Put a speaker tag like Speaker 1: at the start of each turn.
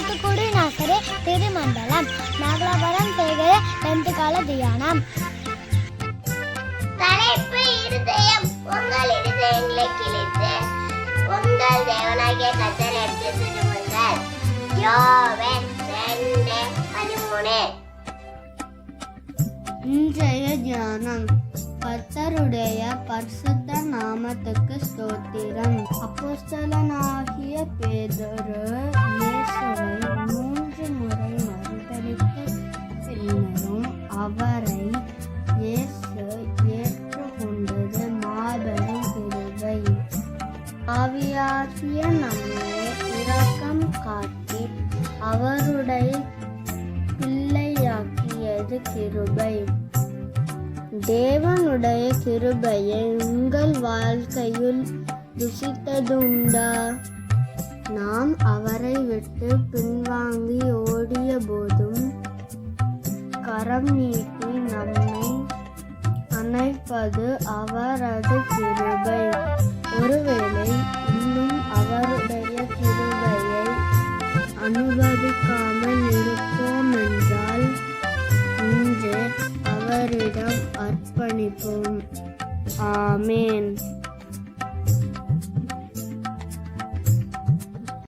Speaker 1: தூத்துக்குடி நகரே திருமண்டலம். நாகலாபுரம் தேகர டென்த் கால தியானம்.
Speaker 2: தலைப்பு இருதயம். உங்கள் இருதயங்களை கிழித்து உங்கள் தேவனாகிய கத்தர் எடுத்து திரும்புங்கள். யோவேன் ரெண்டு பதிமூணு.
Speaker 1: இன்றைய தியானம். கர்த்தருடைய பரிசுத்த நாமத்துக்கு ஸ்தோத்திரம். அப்போஸ்தலனாகிய பேதுரு ஆவியாகிய நம்மை இரக்கம் காட்டி அவருடைய பிள்ளையாக்கியது கிருபை. தேவனுடைய கிருபையை உங்கள் வாழ்க்கையில் ருசித்ததுண்டா நாம் அவரை விட்டு பின்வாங்கி ஓடிய போதும் கரம் நீட்டி நம்மை அணைப்பது அவரது கிருபை. ஒருவேளை இன்னும் அவருடைய கிருபையை அனுபவிக்காமல் இருப்போம் என்றால் இன்று அவரிடம் அர்ப்பணிப்போம். ஆமேன்.